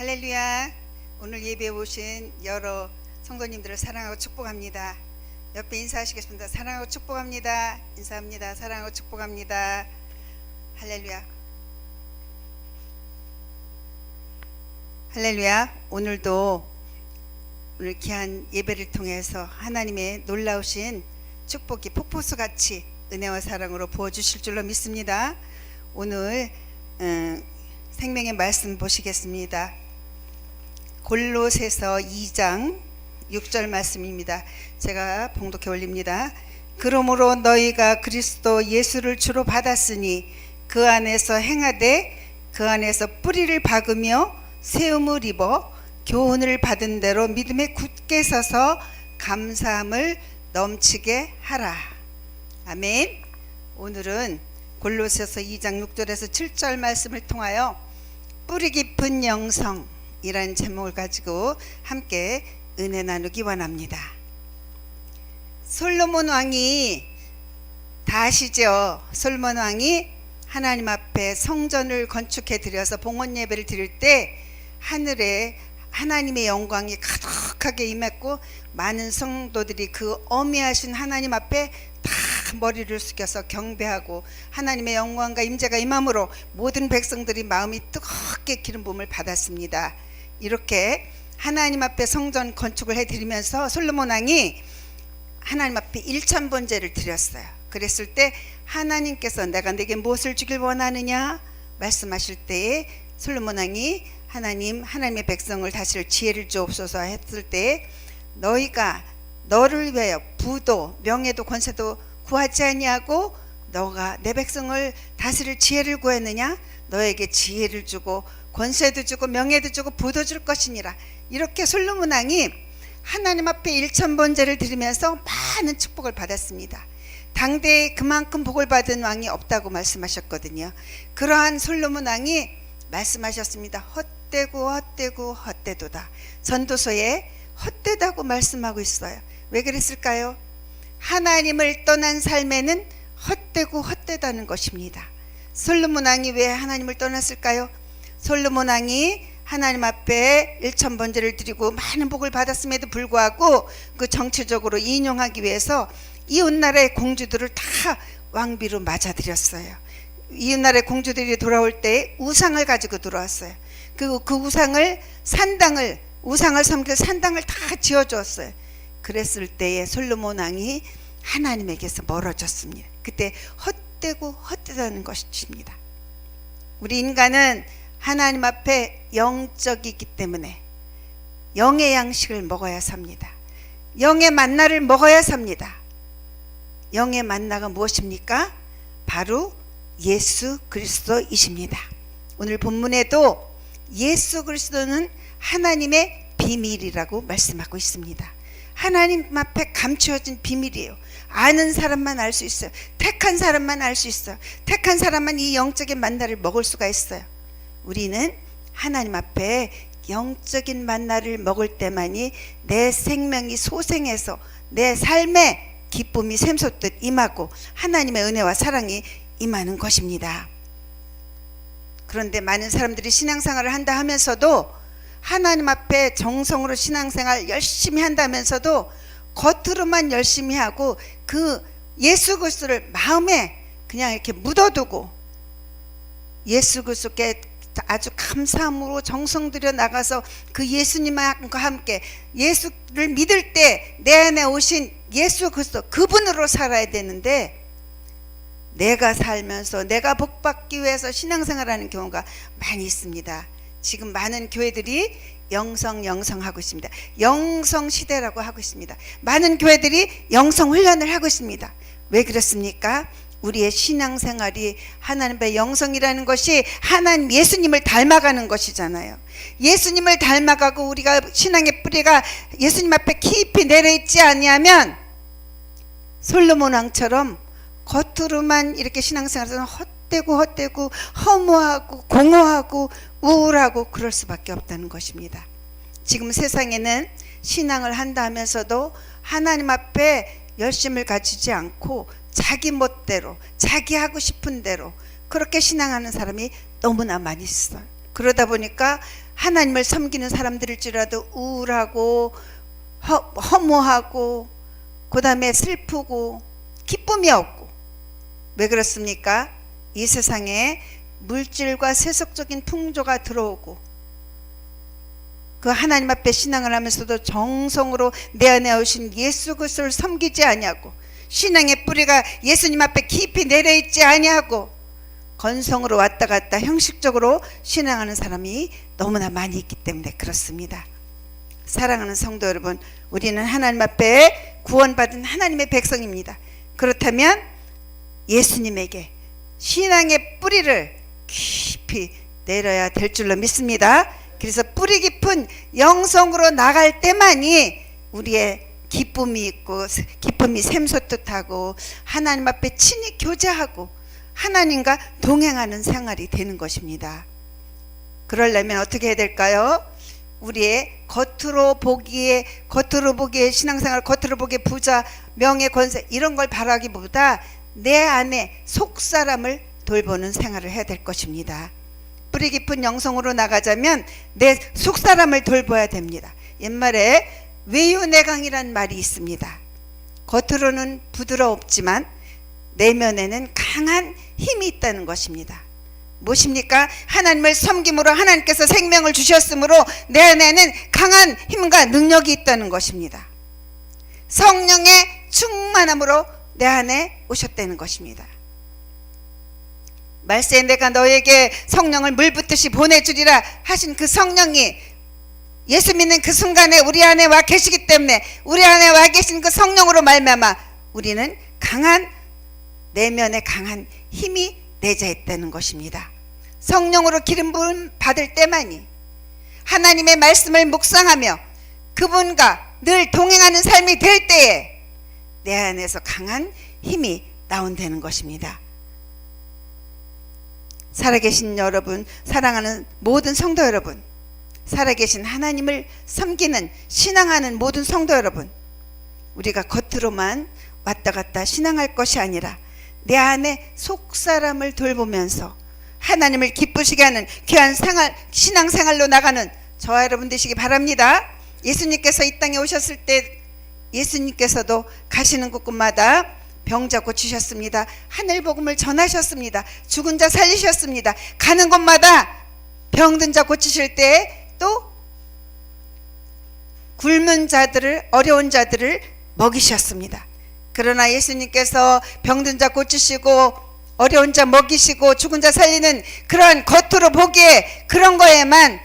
할렐루야. 오늘 예배에 오신 여러 성도님들을 사랑하고 축복합니다. 옆에 인사하시겠습니다. 사랑하고 축복합니다. 인사합니다. 사랑하고 축복합니다. 할렐루야. 할렐루야. 오늘도 오늘 귀한 예배를 통해서 하나님의 놀라우신 축복이 폭포수 같이 은혜와 사랑으로 부어 주실 줄로 믿습니다. 오늘 음, 생명의 말씀 보시겠습니다. 골로새서 2장 6절 말씀입니다. 제가 봉독해 올립니다. 그러므로 너희가 그리스도 예수를 주로 받았으니 그 안에서 행하되 그 안에서 뿌리를 박으며 세움을 입어 교훈을 받은 대로 믿음에 굳게 서서 감사함을 넘치게 하라. 아멘. 오늘은 골로새서 2장 6절에서 7절 말씀을 통하여 뿌리 깊은 영성 이라는 제목을 가지고 함께 은혜 나누기 원합니다. 솔로몬 왕이 다 아시죠? 솔로몬 왕이 하나님 앞에 성전을 건축해 드려서 봉헌 예배를 드릴 때 하늘에 하나님의 영광이 가득하게 임했고 많은 성도들이 그 어미하신 하나님 앞에 다 머리를 숙여서 경배하고 하나님의 영광과 임재가 임함으로 모든 백성들이 마음이 뜨겁게 기름 부음을 받았습니다. 이렇게 하나님 앞에 성전 건축을 해 드리면서 솔로몬 왕이 하나님 앞에 일천 번제를 드렸어요. 그랬을 때 하나님께서 내가 내게 무엇을 주길 원하느냐 말씀하실 때에 솔로몬 왕이 하나님 하나님의 백성을 다스릴 지혜를 주옵소서 했을 때 너희가 너를 위하여 부도 명예도 권세도 구하지 아니하고 너가 내 백성을 다스릴 지혜를 구했느냐 너에게 지혜를 주고 권세도 주고 명예도 주고 부도 줄 것이니라 이렇게 솔로몬 왕이 하나님 앞에 일천 번제를 드리면서 많은 축복을 받았습니다. 당대에 그만큼 복을 받은 왕이 없다고 말씀하셨거든요. 그러한 솔로몬 왕이 말씀하셨습니다. 헛되고 헛되고 헛되도다. 전도서에 헛되다고 말씀하고 있어요. 왜 그랬을까요? 하나님을 떠난 삶에는 헛되고 헛되다는 것입니다. 솔로몬 왕이 왜 하나님을 떠났을까요? 솔로몬 왕이 하나님 앞에 일천 번제를 드리고 많은 복을 받았음에도 불구하고 그 정치적으로 인용하기 위해서 이웃 나라의 공주들을 다 왕비로 맞아들였어요. 이웃 나라의 공주들이 돌아올 때 우상을 가지고 들어왔어요. 그, 그 우상을 산당을 우상을 섬길 산당을 다 지어주었어요. 그랬을 때에 솔로몬 왕이 하나님에게서 멀어졌습니다. 그때 헛되고 헛되다는 것입니다. 우리 인간은 하나님 앞에 영적이기 때문에 영의 양식을 먹어야 삽니다. 영의 만나를 먹어야 삽니다. 영의 만나가 무엇입니까? 바로 예수 그리스도이십니다. 오늘 본문에도 예수 그리스도는 하나님의 비밀이라고 말씀하고 있습니다. 하나님 앞에 감추어진 비밀이에요. 아는 사람만 알 수 있어요. 택한 사람만 알 수 있어요. 택한 사람만 이 영적인 만나를 먹을 수가 있어요. 우리는 하나님 앞에 영적인 만나를 먹을 때만이 내 생명이 소생해서 내 삶에 기쁨이 샘솟듯 임하고 하나님의 은혜와 사랑이 임하는 것입니다. 그런데 많은 사람들이 신앙생활을 한다 하면서도 하나님 앞에 정성으로 신앙생활 열심히 한다면서도 겉으로만 열심히 하고 그 예수 그리스도를 마음에 그냥 이렇게 묻어두고 예수 그리스도께 아주 감사함으로 정성 들여 나가서 그 예수님과 함께 예수를 믿을 때 내 안에 오신 예수 그리스도 그분으로 살아야 되는데 내가 살면서 내가 복 받기 위해서 신앙생활하는 경우가 많이 있습니다. 지금 많은 교회들이 영성 영성 하고 있습니다. 영성 시대라고 하고 있습니다. 많은 교회들이 영성 훈련을 하고 있습니다. 왜 그렇습니까? 우리의 신앙생활이 하나님의 영성이라는 것이 하나님 예수님을 닮아가는 것이잖아요. 예수님을 닮아가고 우리가 신앙의 뿌리가 예수님 앞에 깊이 내려있지 아니하면 솔로몬 왕처럼 겉으로만 이렇게 신앙생활에서 헛되고 헛되고 허무하고 공허하고 우울하고 그럴 수밖에 없다는 것입니다. 지금 세상에는 신앙을 한다 하면서도 하나님 앞에 열심을 가지지 않고 자기 멋대로 자기 하고 싶은 대로 그렇게 신앙하는 사람이 너무나 많이 있어요. 그러다 보니까 하나님을 섬기는 사람들일지라도 우울하고 허, 허무하고 그다음에 슬프고 기쁨이 없고 왜 그렇습니까? 이 세상에 물질과 세속적인 풍조가 들어오고 그 하나님 앞에 신앙을 하면서도 정성으로 내 안에 오신 예수 그리스도를 섬기지 아니하고 신앙의 뿌리가 예수님 앞에 깊이 내려 있지 아니하고 건성으로 왔다 갔다 형식적으로 신앙하는 사람이 너무나 많이 있기 때문에 그렇습니다. 사랑하는 성도 여러분, 우리는 하나님 앞에 구원받은 하나님의 백성입니다. 그렇다면 예수님에게 신앙의 뿌리를 깊이 내려야 될 줄로 믿습니다. 그래서 뿌리 깊은 영성으로 나갈 때만이 우리의 기쁨이 있고 기쁨이 샘솟듯하고 하나님 앞에 친히 교제하고 하나님과 동행하는 생활이 되는 것입니다. 그러려면 어떻게 해야 될까요? 우리의 겉으로 보기에 겉으로 보기에 신앙생활 겉으로 보기에 부자 명예 권세 이런 걸 바라기보다 내 안에 속 사람을 돌보는 생활을 해야 될 것입니다. 뿌리 깊은 영성으로 나가자면 내 속 사람을 돌봐야 됩니다. 옛말에 외유내강이란 말이 있습니다. 겉으로는 부드럽지만 내면에는 강한 힘이 있다는 것입니다. 무엇입니까? 하나님을 섬김으로 하나님께서 생명을 주셨으므로 내 안에는 강한 힘과 능력이 있다는 것입니다. 성령의 충만함으로 내 안에 오셨다는 것입니다. 말세에 내가 너에게 성령을 물 붓듯이 보내주리라 하신 그 성령이 예수 믿는 그 순간에 우리 안에 와 계시기 때문에 우리 안에 와 계신 그 성령으로 말미암아 우리는 강한 내면에 강한 힘이 내자 있다는 것입니다. 성령으로 기름 부음 받을 때만이 하나님의 말씀을 묵상하며 그분과 늘 동행하는 삶이 될 때에 내 안에서 강한 힘이 나온다는 것입니다. 살아계신 여러분, 사랑하는 모든 성도 여러분, 살아계신 하나님을 섬기는 신앙하는 모든 성도 여러분, 우리가 겉으로만 왔다 갔다 신앙할 것이 아니라 내 안에 속 사람을 돌보면서 하나님을 기쁘시게 하는 귀한 생활, 신앙생활로 나가는 저와 여러분 되시기 바랍니다. 예수님께서 이 땅에 오셨을 때 예수님께서도 가시는 곳곳마다 병자 고치셨습니다. 하늘 복음을 전하셨습니다. 죽은 자 살리셨습니다. 가는 곳마다 병든 자 고치실 때 또 굶은 자들을 어려운 자들을 먹이셨습니다. 그러나 예수님께서 병든 자 고치시고 어려운 자 먹이시고 죽은 자 살리는 그런 겉으로 보기에 그런 거에만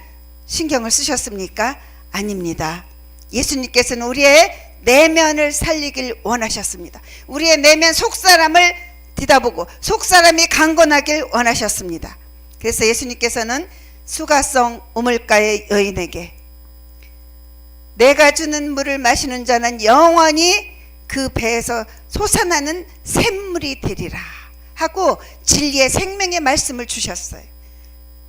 신경을 쓰셨습니까? 아닙니다. 예수님께서는 우리의 내면을 살리길 원하셨습니다. 우리의 내면 속 사람을 뒤다보고 속 사람이 강건하길 원하셨습니다. 그래서 예수님께서는 수가성 우물가의 여인에게 내가 주는 물을 마시는 자는 영원히 그 배에서 솟아나는 샘물이 되리라 하고 진리의 생명의 말씀을 주셨어요.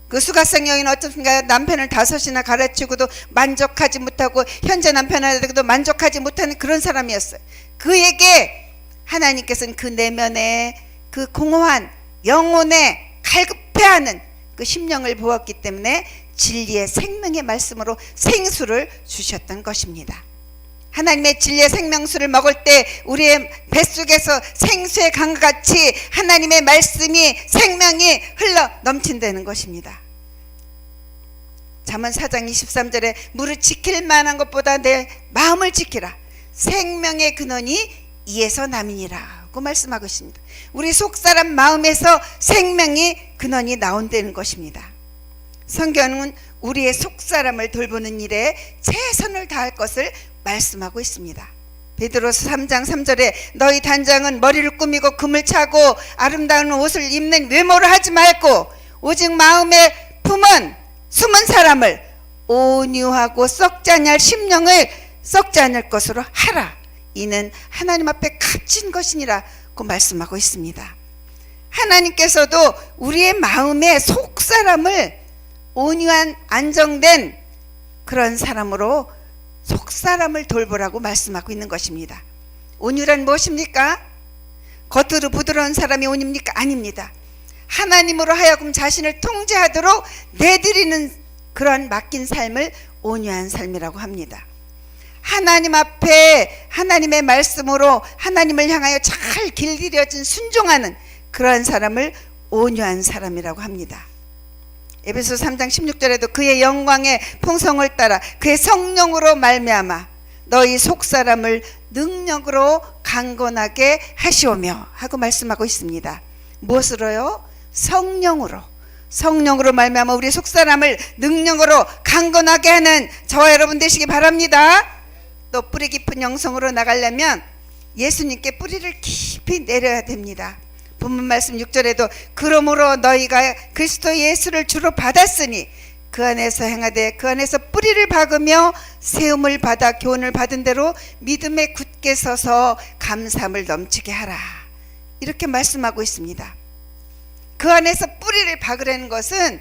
그 수가성 여인 어떻습니까? 남편을 다섯이나 가르치고도 만족하지 못하고 현재 남편한테도 만족하지 못하는 그런 사람이었어요. 그에게 하나님께서는 그 내면에 그 공허한 영혼에 갈급해하는 그 심령을 보았기 때문에 진리의 생명의 말씀으로 생수를 주셨던 것입니다. 하나님의 진리의 생명수를 먹을 때 우리의 뱃속에서 생수의 강같이 하나님의 말씀이 생명이 흘러 넘친다는 것입니다. 잠언 4장 23절에 물을 지킬 만한 것보다 내 마음을 지키라. 생명의 근원이 이에서 남이니라 고 말씀하고 있습니다. 우리 속사람 마음에서 생명이 근원이 나온다는 것입니다. 성경은 우리의 속사람을 돌보는 일에 최선을 다할 것을 말씀하고 있습니다. 베드로스 3장 3절에 너희 단장은 머리를 꾸미고 금을 차고 아름다운 옷을 입는 외모를 하지 말고 오직 마음에 품은 숨은 사람을 온유하고 썩지 않을 심령을 썩지 않을 것으로 하라. 이는 하나님 앞에 값진 것이니라고 말씀하고 있습니다. 하나님께서도 우리의 마음의 속 사람을 온유한 안정된 그런 사람으로 속 사람을 돌보라고 말씀하고 있는 것입니다. 온유란 무엇입니까? 겉으로 부드러운 사람이 온유입니까? 아닙니다. 하나님으로 하여금 자신을 통제하도록 내드리는 그런 맡긴 삶을 온유한 삶이라고 합니다. 하나님 앞에 하나님의 말씀으로 하나님을 향하여 잘 길들여진 순종하는 그러한 사람을 온유한 사람이라고 합니다. 에베소 3장 16절에도 그의 영광의 풍성을 따라 그의 성령으로 말미암아 너희 속 사람을 능력으로 강건하게 하시오며 하고 말씀하고 있습니다. 무엇으로요? 성령으로. 성령으로 말미암아 우리 속 사람을 능력으로 강건하게 하는 저와 여러분 되시기 바랍니다. 또 뿌리 깊은 영성으로 나가려면 예수님께 뿌리를 깊이 내려야 됩니다. 본문 말씀 6절에도 그러므로 너희가 그리스도 예수를 주로 받았으니 그 안에서 행하되 그 안에서 뿌리를 박으며 세움을 받아 교훈을 받은 대로 믿음에 굳게 서서 감사함을 넘치게 하라. 이렇게 말씀하고 있습니다. 그 안에서 뿌리를 박으라는 것은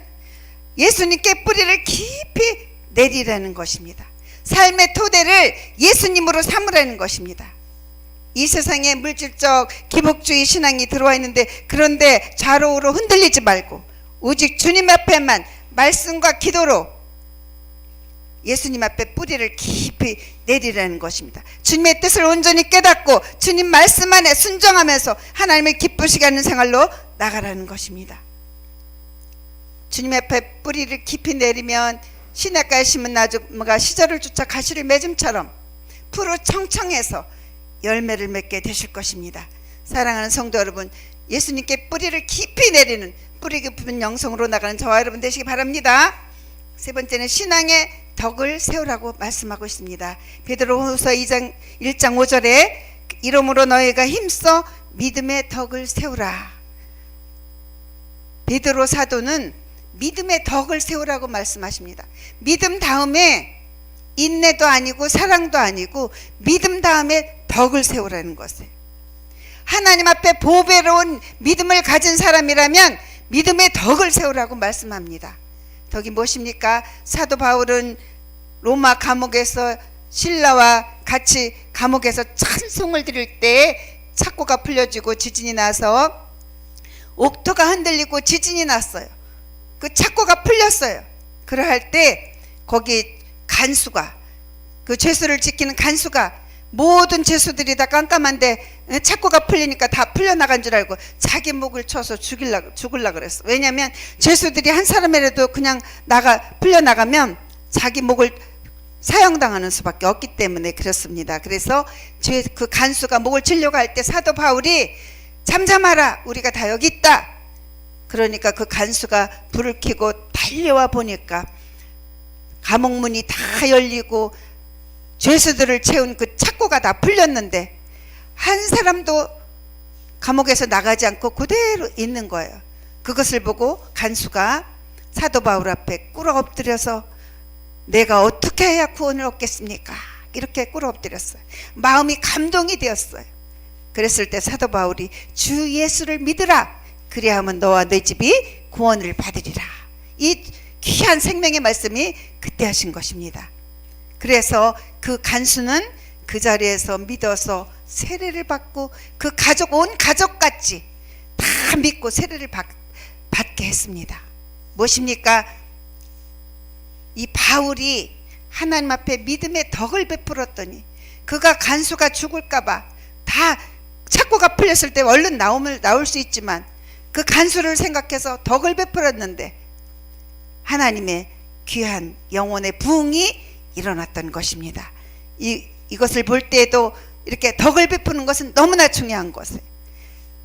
예수님께 뿌리를 깊이 내리라는 것입니다. 삶의 토대를 예수님으로 삼으라는 것입니다. 이 세상에 물질적 기복주의 신앙이 들어와 있는데 그런데 좌로우로 흔들리지 말고 오직 주님 앞에만 말씀과 기도로 예수님 앞에 뿌리를 깊이 내리라는 것입니다. 주님의 뜻을 온전히 깨닫고 주님 말씀 안에 순종하면서 하나님을 기쁘시게 하는 생활로 나가라는 것입니다. 주님 앞에 뿌리를 깊이 내리면 시냇가에 심은 나무가 시절을 쫓아 가시를 맺음처럼 푸르 청청해서 열매를 맺게 되실 것입니다. 사랑하는 성도 여러분, 예수님께 뿌리를 깊이 내리는 뿌리 깊은 영성으로 나가는 저와 여러분 되시기 바랍니다. 세 번째는 신앙의 덕을 세우라고 말씀하고 있습니다. 베드로후서 2장 1장 5절에 이름으로 너희가 힘써 믿음의 덕을 세우라. 베드로 사도는 믿음의 덕을 세우라고 말씀하십니다. 믿음 다음에 인내도 아니고 사랑도 아니고 믿음 다음에 덕을 세우라는 것이에요. 하나님 앞에 보배로운 믿음을 가진 사람이라면 믿음의 덕을 세우라고 말씀합니다. 덕이 무엇입니까? 사도 바울은 로마 감옥에서 신라와 같이 감옥에서 찬송을 드릴 때 착고가 풀려지고 지진이 나서 옥토가 흔들리고 지진이 났어요. 그 착고가 풀렸어요. 그러할 때 거기 간수가 그 죄수를 지키는 간수가 모든 죄수들이 다 깜깜한데 착고가 풀리니까 다 풀려나간 줄 알고 자기 목을 쳐서 죽일라 죽을라 그랬어. 왜냐하면 죄수들이 한 사람이라도 그냥 나가 풀려나가면 자기 목을 사형당하는 수밖에 없기 때문에 그렇습니다. 그래서 죄 그 간수가 목을 치려고 할 때 사도 바울이 잠잠하라 우리가 다 여기 있다. 그러니까 그 간수가 불을 켜고 달려와 보니까 감옥 문이 다 열리고 죄수들을 채운 그 착고가 다 풀렸는데 한 사람도 감옥에서 나가지 않고 그대로 있는 거예요. 그것을 보고 간수가 사도 바울 앞에 꿇어 엎드려서 내가 어떻게 해야 구원을 얻겠습니까? 이렇게 꿇어 엎드렸어요. 마음이 감동이 되었어요. 그랬을 때 사도 바울이 주 예수를 믿으라. 그리하면 너와 내 집이 구원을 받으리라. 이 귀한 생명의 말씀이 그때 하신 것입니다. 그래서 그 간수는 그 자리에서 믿어서 세례를 받고 그 가족 온 가족같이 다 믿고 세례를 받, 받게 했습니다. 무엇입니까? 이 바울이 하나님 앞에 믿음의 덕을 베풀었더니 그가 간수가 죽을까봐 다 착고가 풀렸을 때 얼른 나오면 나올 수 있지만 그 간수를 생각해서 덕을 베풀었는데 하나님의 귀한 영혼의 부흥이 일어났던 것입니다. 이 이것을 볼 때에도 이렇게 덕을 베푸는 것은 너무나 중요한 것을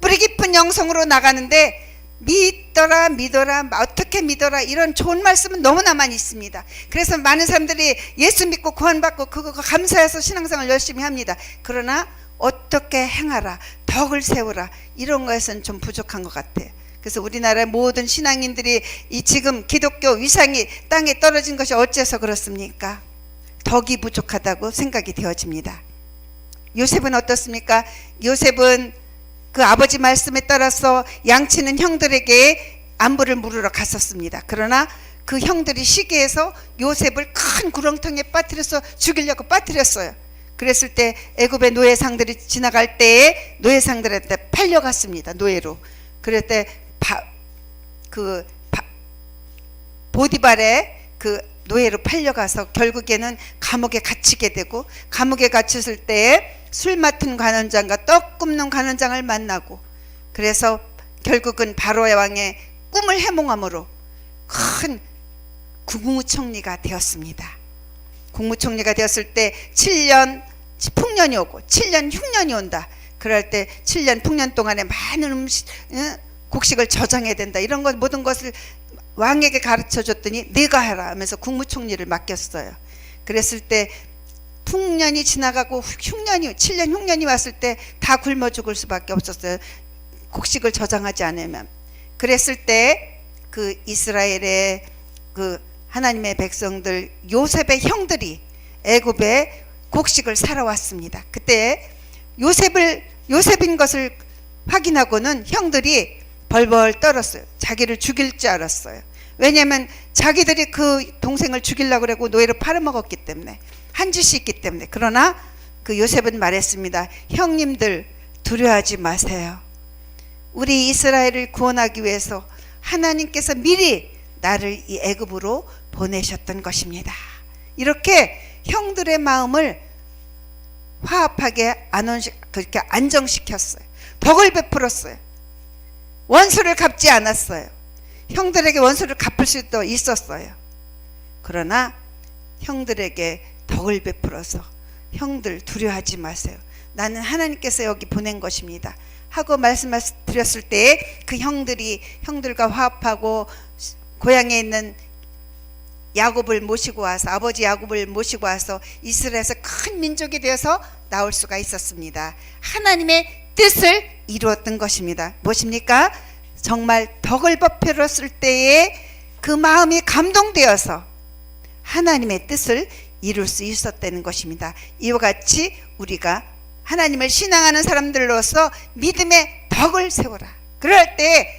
뿌리 깊은 영성으로 나가는데 믿더라 믿어라 어떻게 믿어라 이런 좋은 말씀은 너무나 많이 있습니다. 그래서 많은 사람들이 예수 믿고 구원받고 그거 감사해서 신앙생활 열심히 합니다. 그러나 어떻게 행하라 덕을 세우라 이런 것은 좀 부족한 것 같아요. 그래서 우리나라의 모든 신앙인들이 이 지금 기독교 위상이 땅에 떨어진 것이 어째서 그렇습니까? 덕이 부족하다고 생각이 되어집니다. 요셉은 어떻습니까? 요셉은 그 아버지 말씀에 따라서 양치는 형들에게 안부를 물으러 갔었습니다. 그러나 그 형들이 시기해서 요셉을 큰 구렁텅이에 빠뜨려서 죽이려고 빠뜨렸어요. 그랬을 때 애굽의 노예상들이 지나갈 때에 노예상들한테 팔려갔습니다. 노예로. 그럴 때 바, 그 바, 보디발의 그 노예로 팔려가서 결국에는 감옥에 갇히게 되고 감옥에 갇혔을 때술 맡은 관원장과 떡 굽는 관원장을 만나고 그래서 결국은 바로의 왕의 꿈을 해몽함으로 큰 국무총리가 되었습니다. 국무총리가 되었을 때 7년 풍년이 오고 7년 흉년이 온다. 그럴 때 7년 풍년 동안에 많은 음식 응? 곡식을 저장해야 된다. 이런 것 모든 것을 왕에게 가르쳐 줬더니 네가 해라 하면서 국무총리를 맡겼어요. 그랬을 때 풍년이 지나가고 흉년이 7년 흉년이 왔을 때 다 굶어 죽을 수밖에 없었어요. 곡식을 저장하지 않으면. 그랬을 때 그 이스라엘의 그 하나님의 백성들 요셉의 형들이 애굽에 곡식을 사러 왔습니다. 그때 요셉을 요셉인 것을 확인하고는 형들이 벌벌 떨었어요. 자기를 죽일 줄 알았어요. 왜냐하면 자기들이 그 동생을 죽이려고 그러고 노예로 팔아먹었기 때문에 한 짓이 있기 때문에 그러나 그 요셉은 말했습니다. 형님들 두려워하지 마세요. 우리 이스라엘을 구원하기 위해서 하나님께서 미리 나를 이 애굽으로 보내셨던 것입니다. 이렇게 형들의 마음을 화합하게 안원시 그렇게 안정시켰어요. 덕을 베풀었어요. 원수를 갚지 않았어요. 형들에게 원수를 갚을 수도 있었어요. 그러나 형들에게 덕을 베풀어서 형들 두려워하지 마세요. 나는 하나님께서 여기 보낸 것입니다. 하고 말씀드렸을 때 그 형들이 형들과 화합하고 고향에 있는 야곱을 모시고 와서 아버지 야곱을 모시고 와서 이스라엘에서 큰 민족이 되어서 나올 수가 있었습니다. 하나님의 뜻을 이루었던 것입니다. 무엇입니까? 정말 덕을 베풀었을 때에 그 마음이 감동되어서 하나님의 뜻을 이룰 수 있었다는 것입니다. 이와 같이 우리가 하나님을 신앙하는 사람들로서 믿음의 덕을 세워라. 그럴 때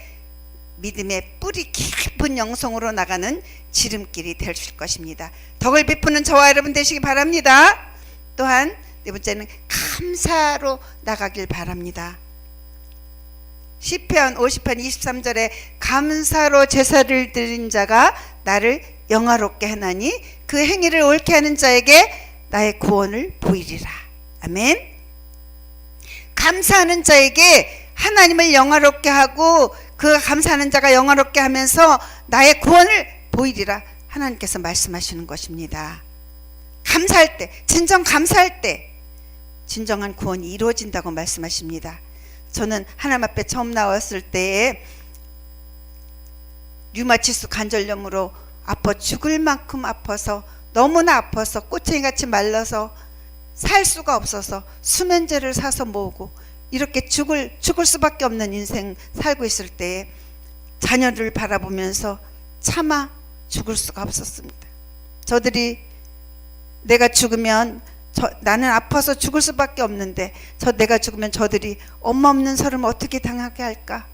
믿음의 뿌리 깊은 영성으로 나가는 지름길이 될 것입니다. 덕을 베푸는 저와 여러분 되시기 바랍니다. 또한 네 번째는 감사로 나가길 바랍니다. 시편 50편 23절에 감사로 제사를 드린 자가 나를 영화롭게 하나니 그 행위를 옳게 하는 자에게 나의 구원을 보이리라. 아멘. 감사하는 자에게 하나님을 영화롭게 하고 그 감사하는 자가 영화롭게 하면서 나의 구원을 보이리라 하나님께서 말씀하시는 것입니다. 감사할 때, 진정 감사할 때 진정한 구원이 이루어진다고 말씀하십니다. 저는 하나님 앞에 처음 나왔을 때에 류마티스 관절염으로 아파 죽을 만큼 아파서 너무나 아파서 꼬챙이 같이 말라서 살 수가 없어서 수면제를 사서 모으고 이렇게 죽을 죽을 수밖에 없는 인생 살고 있을 때에 자녀를 바라보면서 차마 죽을 수가 없었습니다. 저들이 내가 죽으면 저, 나는 아파서 죽을 수밖에 없는데 저 내가 죽으면 저들이 엄마 없는 사람 어떻게 당하게 할까?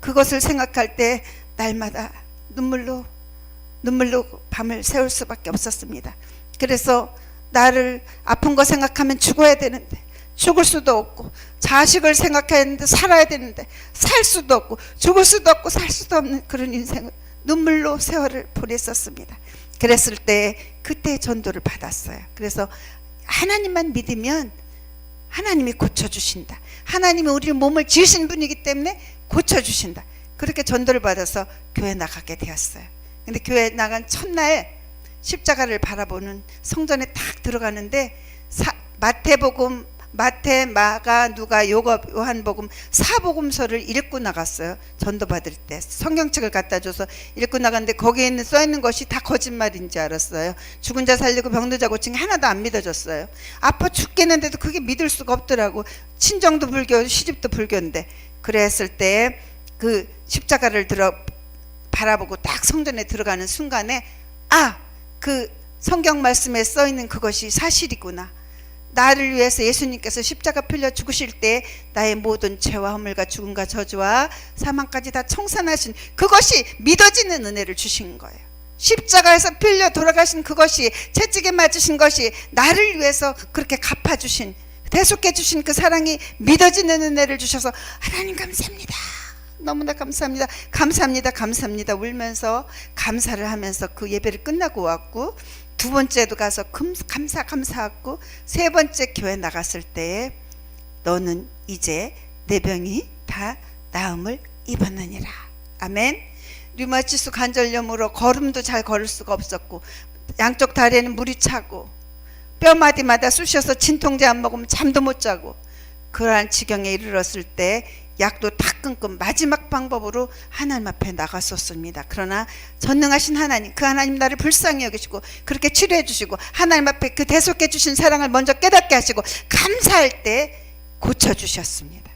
그것을 생각할 때 날마다 눈물로 눈물로 밤을 새울 수밖에 없었습니다. 그래서 나를 아픈 거 생각하면 죽어야 되는데 죽을 수도 없고 자식을 생각했는데 살아야 되는데 살 수도 없고 죽을 수도 없고 살 수도 없는 그런 인생을 눈물로 세월을 보냈었습니다. 그랬을 때 그때 전도를 받았어요. 그래서 하나님만 믿으면 하나님이 고쳐주신다. 하나님이 우리 몸을 지으신 분이기 때문에 고쳐주신다. 그렇게 전도를 받아서 교회 나가게 되었어요. 근데 교회 나간 첫날 십자가를 바라보는 성전에 딱 들어가는데 사, 마태복음 마태, 마가, 누가, 요거, 요한복음 사복음서를 읽고 나갔어요. 전도 받을 때 성경책을 갖다 줘서 읽고 나갔는데 거기에 있는 써 있는 것이 다 거짓말인 줄 알았어요. 죽은 자 살리고 병든 자 고친 게 하나도 안 믿어졌어요. 아파 죽겠는데도 그게 믿을 수가 없더라고. 친정도 불교, 시집도 불교인데 그랬을 때 그 십자가를 들어 바라보고 딱 성전에 들어가는 순간에 아, 그 성경 말씀에 써 있는 그것이 사실이구나. 나를 위해서 예수님께서 십자가 필려 죽으실 때 나의 모든 죄와 허물과 죽음과 저주와 사망까지 다 청산하신 그것이 믿어지는 은혜를 주신 거예요. 십자가에서 필려 돌아가신 그것이 채찍에 맞으신 것이 나를 위해서 그렇게 갚아주신 대속해 주신 그 사랑이 믿어지는 은혜를 주셔서 하나님 감사합니다. 너무나 감사합니다. 감사합니다. 감사합니다. 울면서 감사를 하면서 그 예배를 끝나고 왔고 두 번째도 가서 금- 감사 감사하고 세 번째 교회 나갔을 때 너는 이제 내 병이 다 나음을 입었느니라. 아멘. 류마티스 관절염으로 걸음도 잘 걸을 수가 없었고 양쪽 다리에는 물이 차고 뼈마디마다 쑤셔서 진통제 안 먹으면 잠도 못 자고 그러한 지경에 이르렀을 때 약도 다 끊고 마지막 방법으로 하나님 앞에 나갔었습니다. 그러나 전능하신 하나님, 그 하나님 나를 불쌍히 여기시고 그렇게 치료해 주시고 하나님 앞에 그 대속해 주신 사랑을 먼저 깨닫게 하시고 감사할 때 고쳐 주셨습니다.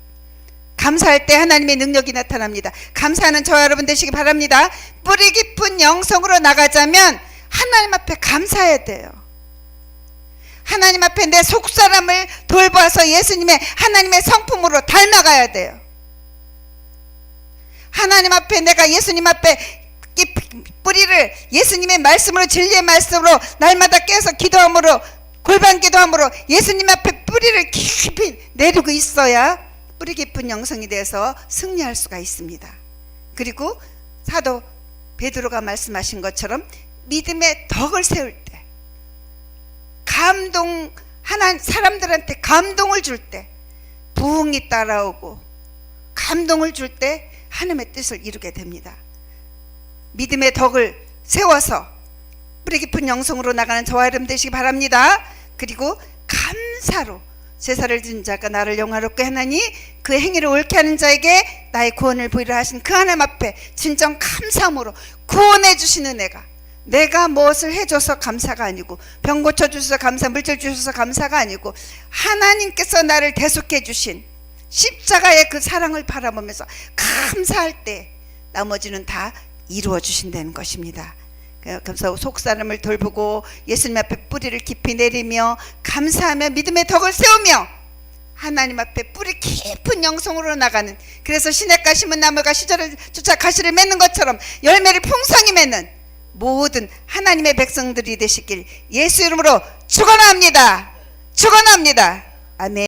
감사할 때 하나님의 능력이 나타납니다. 감사하는 저와 여러분 되시기 바랍니다. 뿌리 깊은 영성으로 나가자면 하나님 앞에 감사해야 돼요. 하나님 앞에 내 속사람을 돌보아서 예수님의 하나님의 성품으로 닮아가야 돼요. 하나님 앞에 내가 예수님 앞에 이 뿌리를 예수님의 말씀으로 진리의 말씀으로 날마다 깨서 기도함으로 골반 기도함으로 예수님 앞에 뿌리를 깊이 내리고 있어야 뿌리 깊은 영성이 돼서 승리할 수가 있습니다. 그리고 사도 베드로가 말씀하신 것처럼 믿음의 덕을 세울 때 감동 하나 사람들한테 감동을 줄 때 부흥이 따라오고 감동을 줄 때 하나님의 뜻을 이루게 됩니다. 믿음의 덕을 세워서 뿌리 깊은 영성으로 나가는 저와 여러분 되시기 바랍니다. 그리고 감사로 제사를 드린 자가 나를 영화롭게 하나니 그 행위를 옳게 하는 자에게 나의 구원을 보이라 하신 그 하나님 앞에 진정 감사함으로 구원해 주신 은혜가 내가 무엇을 해줘서 감사가 아니고 병 고쳐주셔서 감사 물질 주셔서 감사가 아니고 하나님께서 나를 대속해 주신 십자가의 그 사랑을 바라보면서 감사할 때 나머지는 다 이루어 주신다는 것입니다. 그래서 속사람을 돌보고 예수님 앞에 뿌리를 깊이 내리며 감사하며 믿음의 덕을 세우며 하나님 앞에 뿌리 깊은 영성으로 나가는 그래서 시냇가 심은 나무가 시절을 쫓아 가시를 맺는 것처럼 열매를 풍성히 맺는 모든 하나님의 백성들이 되시길 예수 이름으로 축원합니다. 축원합니다. 아멘.